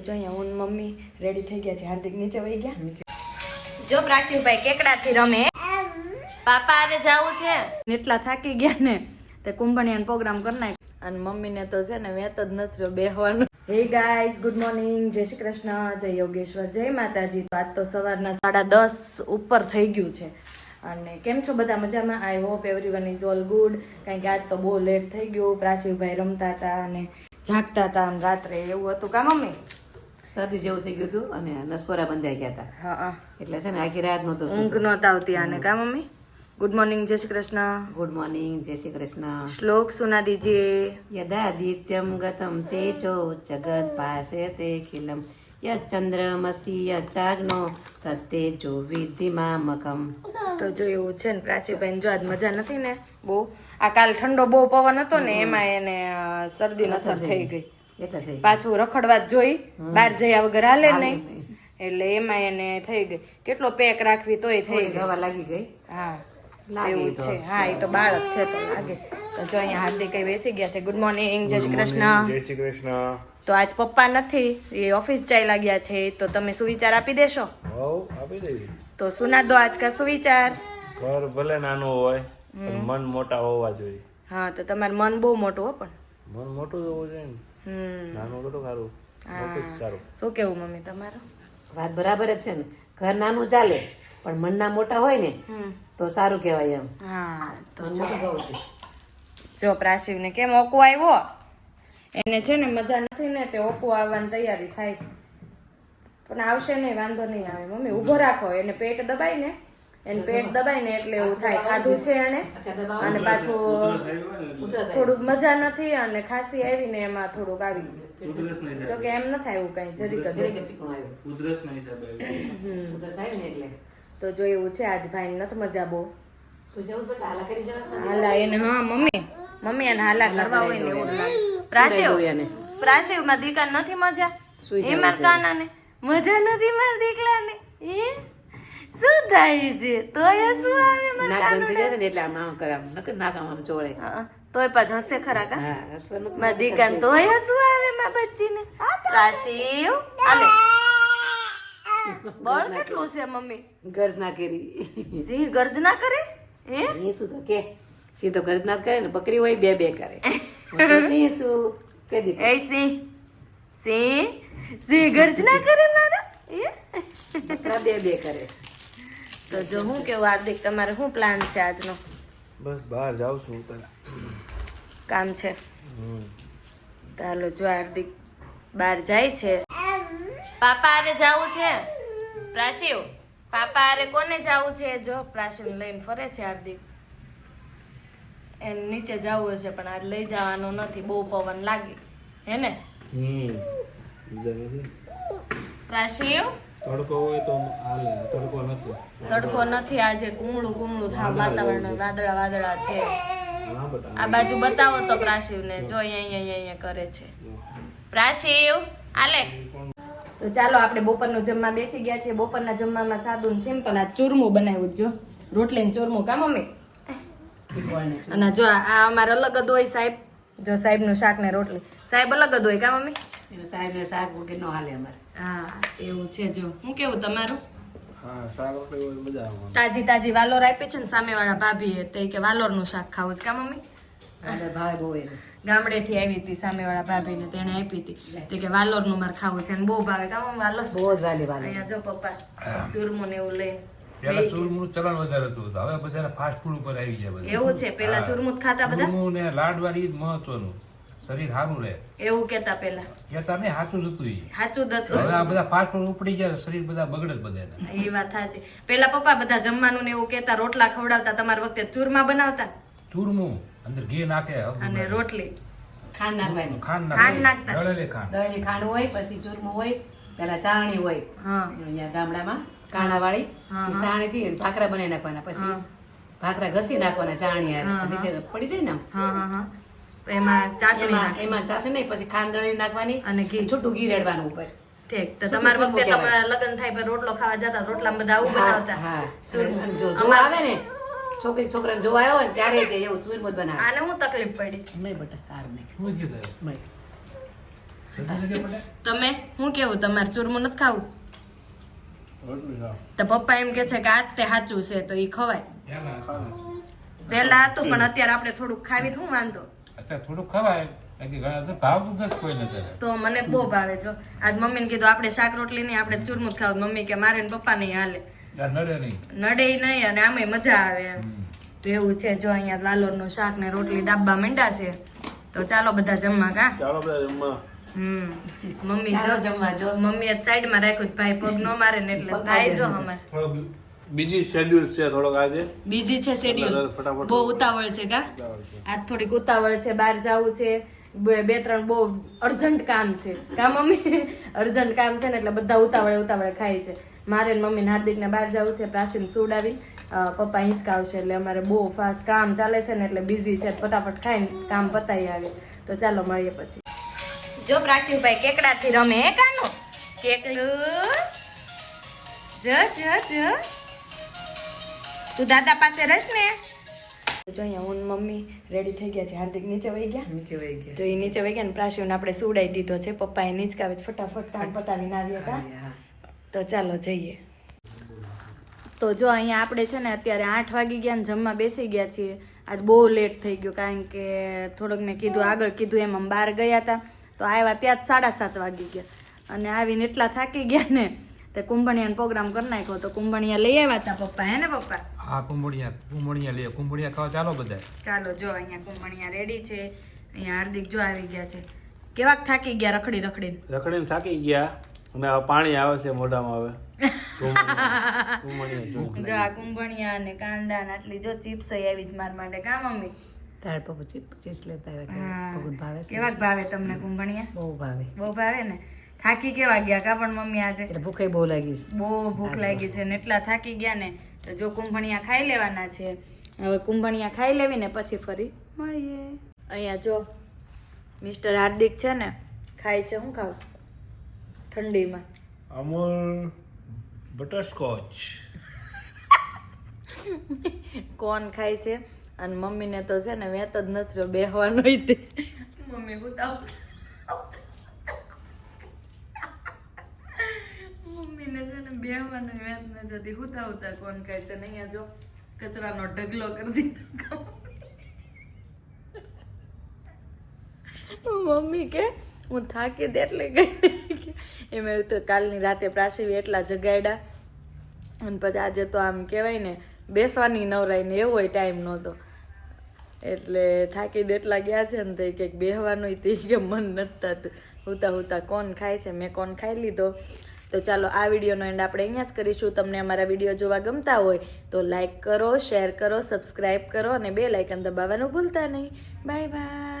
જો અહીંયા હું મમ્મી રેડી થઈ ગયા છે. હાર્દિક નીચે વહી ગયા. જો પ્રાચીભાઈ કેકડાથી રમે. પાપા આરે જાવું છે. એટલા થાકી ગયા ને તે કુંભણિયાનો પ્રોગ્રામ કરી નાખ. અને મમ્મીને તો છે ને વેત જ નથી રહ્યો બેહવાનું. હે ગાઈઝ ગુડ મોર્નિંગ જય શ્રી કૃષ્ણ જય યોગેશ્વર જય માતાજી. તો આજ તો સવારના સાડા દસ ઉપર થઈ ગયું છે. અને કેમ છો બધા મજામાં? I hope everyone is all good કારણ કે આજ તો બહુ લેટ થઈ ગયું. પ્રાચીભાઈ રમતા હતા અને જાગતા હતા અને રાત્રે એવું હતું. કા મમ્મી? શરદી જેવું થઈ ગયું હતું અને નસકોરા બંધાઈ ગયા હતા. હા એટલે છે ને આખી રાત નહોતો ઊંઘ નહોતા આવતી આને કા મમ્મી? ગુડ મોર્નિંગ જય શ્રી કૃષ્ણ. ગુડ મોર્નિંગ જય શ્રી કૃષ્ણ. શ્લોક સુના દીજીએ યદાદિત્યમ ગતમ તેજો જગત પાસે તે ખિલમ. યચંદ્રમસી યચાગ્નો તત્તેજો વિધિમામકમ તો જો એવું છે ને પ્રાચીબેન જો આજ મજા નથી ને બહુ. આ કાલ ઠંડો બહુ પવન હતો ને એમાં એને શરદી અસર થઈ ગઈ. એટલે પાછું રખડવા જોઈ બહાર જયા વગર હાલે નહીં. એટલે એમાં એને થઈ ગઈ. કેટલો પેક રાખવી તોય થઈ ગઈ હવા લાગી ગઈ? હા. એવું તો. છે. હા એ તો બાળક છે તો લાગે. તો જો અહીંયા હાર્દિક કઈ બેસી ગયા છે. ગુડ મોર્નિંગ જય શ્રી કૃષ્ણ. જય શ્રી કૃષ્ણ. તો આજ પપ્પા નથી એ ઓફિસ ચાલ્યા ગયા છે. તો તમે સુવિચાર આપી દેશો? આપી દેવી તો સુના દો આજ કા સુવિચાર. ઘર ભલે નાનું હોય મન મોટા હોવા જોઈએ. હા તો તમારું મન બહુ મોટું હો પણ. મન મોટું હોવું જોઈએ ને. નાનું તો સારું સારું. શું કેવું મમ્મી તમારું? વાત બરાબર જ છે ને. ઘર નાનું ચાલે પણ મનના મોટા હોય ને તો સારું કહેવાય એમ. હા તો જો. પ્રાશિવને કેમ ઓકુ આવ્યો? એને છે ને મજા નથી ને તે ઓકુ આવવાની તૈયારી થાય છે. પણ આવશે નહીં વાંધો નહીં આવે. મમ્મી ઊભો રાખો એને પેટ દબાય ને એને પેટ દબાય ને એટલે એવું થાય. ખાધું છે. એને. અને પાછું થોડુંક મજા નથી અને ખાંસી આવી ને એમાં થોડુંક આવી ગયું. જો કે એમ ન થાય એવું કઈ જરીક જ. ઉધરસ ને એટલે. તો જો એવું છે આજ ભાઈ નથી મજા બહુ. તું જવું જ બેટા હાલા ને? એને હા મમ્મી. મમ્મી એને હાલા કરવા હોય ને એવું લાગે. પ્રાશિવ સુરાઈ ગયું એને. પ્રાશિવમાં દીકા નથી મજા? સુઈ એ જવું મજા નથી માર દીકલાને એ? શું થાય છે. તોય શું આવે માર નાક બંધ થઈ જાય ને એટલે આમ આમ કરે આમ નકર નાક આમ આમ ચોળે. હા, તોય પાછો હસે ખરા કા? હા હસવાનું તો દીકન તોય શું આવે માર બચ્ચીને. રાશિવ આલે બળ કેટલું છે મમ્મી? ગર્જના કરી. સિંહ ગર્જના કરે? હે? એ શું તો કે. સિંહ તો ગર્જના કરે ને બકરી હોય બે બે કરે. સિંહ શું કહી દીધું. એ સિંહ સિંહ સિંહ ગર્જના કરે ના એ બકરા બે બે કરે. તો જો હું કેવું હાર્દિક તમારે શું પ્લાન છે આજનો? બસ બહાર જાઉં છું કામ છે. ચાલો જો હાર્દિક બહાર જાય છે. પાપા આરે જાવું છે? પ્રાશિવ પાપા આરે કોને જવું છે? જો પ્રાશિવ લઈને ફરે છે હાર્દિક. એને નીચે જવું હશે પણ આજ લઈ જવાનો નથી બહુ પવન લાગે. હે ને? પ્રાશિવ? તડકો હોય તો હાલે તડકો નથી. તડકો નથી આજે કુમળું કુમળું થા વાતાવરણ વાદળા વાદળા છે. આ બાજુ બતાવો તો પ્રાશિવને જો અહીંયા અહીંયા અહીંયા કરે છે. પ્રાશિવ આલે તો ચાલો આપણે બપોરનું જમવા બેસી ગયા છીએ. બપોરના જમવામાં સાદું ને સિમ્પલ આ ચૂરમું બનાવ્યું જો. રોટલી ને ચૂરમું કા મમ્મી? અને જો આ આ અમારે અલગ જ હોય સાહેબ. જો સાહેબનું શાક ને રોટલી. સાહેબ અલગ જ હોય કા મમ્મી? સાહેબ શાક વગેરે નો હાલે અમારે. હા એવું છે જો. હું કેવું તમારું? હા શાક રોટલી હોય મજા આવે તાજી તાજી વાલોર આપી છે ને સામેવાળા ભાભીએ તે કે વાલોરનું શાક ખાવું છે. કા મમ્મી? ગામડેથી આવી હતી સામેવાળા ભાભીને તેણે આપી હતી. તે કે વાલોરનું મારે ખાવું છે અને બહુ ભાવે. કા મમ્મી વાલોર? બહુ જ વાલી વાલી અહીંયા જો પપ્પા ચૂરમું ને એવું લઈને પેલા ચૂરમું ચલણ વધારે હતું હવે બધાને ફાસ્ટ ફૂડ ઉપર આવી ગયા એવું છે? પેલા ચૂરમું જ ખાતા બધા? ચૂરમું ને લાડવાની ઈ મહત્વનું. શરીર સારું રહે. એવું કેતા પેલા કેતા તને સાચું જ હતું ઈ. સાચું જ હવે આ બધા ફાસ્ટ ફૂડ ઉપડી ગયા શરીર બધા બગડે જ બધાને. એ વાત સાચી. પેલા પપ્પા બધા જમવાનું ને એવું કેતા રોટલા ખવડાવતા તમારા વખતે ચૂરમા બનાવતા? ચૂરમું અંદર ઘી નાખે અને રોટલી. ખાંડ નાખવાની. ખાંડ ખાંડ નાખતા. દળેલી ખાંડ. દળેલી ખાંડ હોય પછી ચૂરમું હોય પેલા ચાણી હોય. હા. અહીંયા ગામડામાં કાણા વાળી ચાણી થી ભાખરા બનાવી નાખવાના. પછી ભાખરા ઘસી નાખવાના ચાણી. પડી જાય ને આમ. હા હા હા. એમાં ચાસણી એમાં. એમાં ચાસી નહીં પછી ખાંડ દળી નાખવાની અને ઘી. છૂટું ઘી રેડવાનું ઉપર. ઠીક તો તમારા વખતે તમારા લગ્ન થાય પર રોટલો ખાવા જતા રોટલા બધા આવું બનાવતા? હા. જો આવે ને છોકરી છોકરાને જોવા આવ્યો હોય ને ત્યારે જ એવું ચૂરમું બનાવે. આને હું તકલીફ પડી? નહીં બટા તાર નહીં? તમે હું કેવું તમારે ચૂરમું નથી ખાવું? તો પપ્પા એમ કે છે કે આજ તે સાચું છે તો એ ખવાય. પેલા પહેલા હતું પણ અત્યારે આપણે થોડુંક ખાવી શું વાંધો? અત્યારે થોડું ખવાય. બાકી ઘણા તો ભાવતું નથી કોઈ નથી તો મને બહુ ભાવે જો. આજ મમ્મી ને કીધું આપણે શાક રોટલી નહીં આપણે ચૂરમું ખાવ. મમ્મી કે મારે ને પપ્પા નહીં હાલે. નડે નહીં. નડે નહીં અને આમે મજા આવે એમ. તો એવું છે જો અહીંયા લાલોરનું શાક ને રોટલી ડાબા મંડા છે તો ચાલો બધા જમવા કા? ચાલો બધા જમવા. હમ. મમ્મી જો જમવા જો. મમ્મી જ સાઈડમાં રાખ્યું ભાઈ પગ નો મારે ને એટલે ભાઈ જો મારે. અમારે. બીજી શેડ્યુલ છે થોડોક આજે. બીજી છે શેડ્યુલ બહુ ઉતાવળ છે કા? આજ થોડીક ઉતાવળ છે બહાર જવું છે. બે ત્રણ બહુ અર્જન્ટ કામ છે. કા મમ્મી? અર્જન્ટ કામ છે ને એટલે બધા ઉતાવળે ઉતાવળે ખાય છે. મારે મમ્મી હાર્દિક ને બહાર જવું છે પ્રાચીન સુડાવી આવી પપ્પા હિંચકાવશે એટલે અમારે બહુ ફાસ્ટ કામ ચાલે છે ને એટલે બિઝી છે. ફટાફટ ખાઈને કામ પતાવી આવે. તો ચાલો મળીએ પછી. જો પ્રાચીનભાઈ કેકડાથી રમે હે કાનો? કેકલું જ જ જ. તું દાદા પાસે રહીશ ને? જો અહીંયા હું મમ્મી રેડી થઈ ગયા છે. હાર્દિક નીચે વહી ગયા? નીચે વહી ગયા. તો એ નીચે વહી ગયા ને પ્રાસીઓને આપણે સુડાઈ દીધો છે. પપ્પાએ નીચકાવે તો ફટાફટ કામ પતાવીને આવ્યા હતા. તો ચાલો જઈએ. તો જો અહીંયા આપણે છે ને અત્યારે આઠ વાગી ગયા ને જમવા બેસી ગયા છીએ. આજ બહુ લેટ થઈ ગયો કારણ કે થોડોક મેં કીધું આગળ કીધું એમ અમે બહાર ગયા હતા. તો આવ્યા ત્યાં જ સાડા સાત વાગી ગયા. અને આવીને એટલા થાકી ગયા ને તે કુંભણિયાનો પ્રોગ્રામ કરી નાખ્યો તો કુંભણિયા લઈ આવ્યા હતા પપ્પા હે ને પપ્પા? હા કુંભણિયા કુંભણિયા લઈ કુંભણિયા ખાવા ચાલો બધા ચાલો જો અહીંયા કુંભણિયા રેડી છે. અહીંયા હાર્દિક જો આવી ગયા છે. કેવાક થાકી ગયા રખડી રખડીને? રખડીને થાકી ગયા. અને હવે પાણી આવે છે મોઢામાં હવે. કુંભણિયા- કુંભણિયા જો. જો આ કુંભણિયા અને કાંદા ને આટલી જો ચિપ્સ આવી જ મારા માટે. કા મમ્મી? તાર પપ્પા ચીપ લેતા આવ્યા. ભાવે કેવાક ભાવે તમને કુંભણિયા? બહુ ભાવે. બહુ ભાવે ને? થાકી કેવા ગયા કા પણ મમ્મી આજે? ભૂખે બહુ લાગી છે. બહુ ભૂખ લાગી છે ને એટલા થાકી ગયા ને તો જો કુંભણિયા ખાઈ લેવાના છે. હવે કુંભણિયા ખાઈ લેવી ને પછી ફરી મળીએ. અહીંયા જો મિસ્ટર હાર્દિક છે ને ખાય છે શું ખાવ? ઠંડીમાં. અમૂલ બટરસ્કોચ. કોણ ખાય છે? અને મમ્મીને તો છે ને વેત જ નથી રહ્યો બેહવાનો મમ્મી ઉતાવ મમ્મીને છે ને બેહવાની વેત ન જતી હુતા હુતા કોણ કહે છે ને જો કચરાનો ઢગલો કરી દીધો. મમ્મી કે, હું થાકી દે એટલે ગઈ એમ તો કાલની રાતે પ્રાસીવી એટલા જગાડ્યા. અને પછી આજે તો આમ કહેવાય ને, બેસવાની નવરાઈ ને એવો ટાઈમ નહોતો. એટલે થાકી દેટલા ગયા છે ને તો કંઈક બેહવાનું તે કે મન નથી થતું. હુતા હુતા કોણ ખાય છે? મેં કોણ ખાઈ લીધો? તો ચાલો આ વિડીયોનો એન્ડ આપણે અહીંયા જ કરીશું. તમને અમારા વીડિયો જોવા ગમતા હોય તો લાઈક કરો શેર કરો સબસ્ક્રાઈબ કરો અને બે લાઇકન દબાવવાનું ભૂલતા નહીં. Bye bye